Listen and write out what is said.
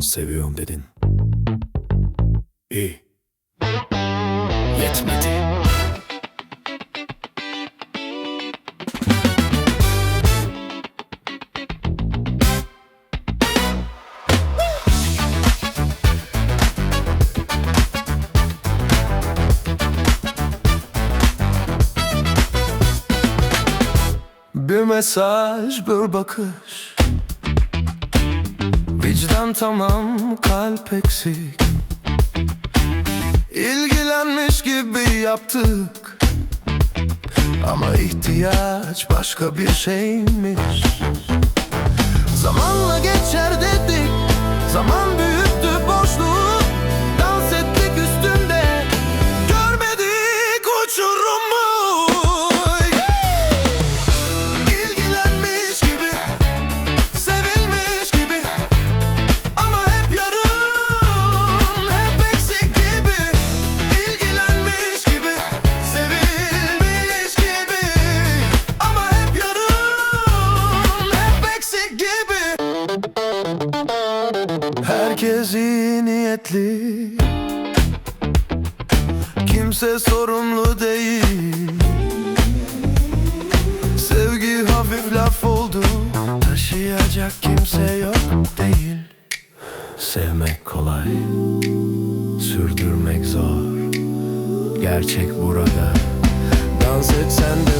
Seviyorum dedin. İyi. Yetmedi. Bir mesaj, bir bakış Vicdan tamam, kalp eksik. İlgilenmiş gibi yaptık. Ama ihtiyaç başka bir şeymiş. Zamanla geçer dedik Zaman büyüttü boşluğu Dans ettik üstünde Görmedik uçurumu Herkes iyi niyetli. Kimse sorumlu değil. Sevgi hafif laf oldu. Taşıyacak kimse yok değil. Sevmek kolay Sürdürmek zor. Gerçek burada. Dans etsen de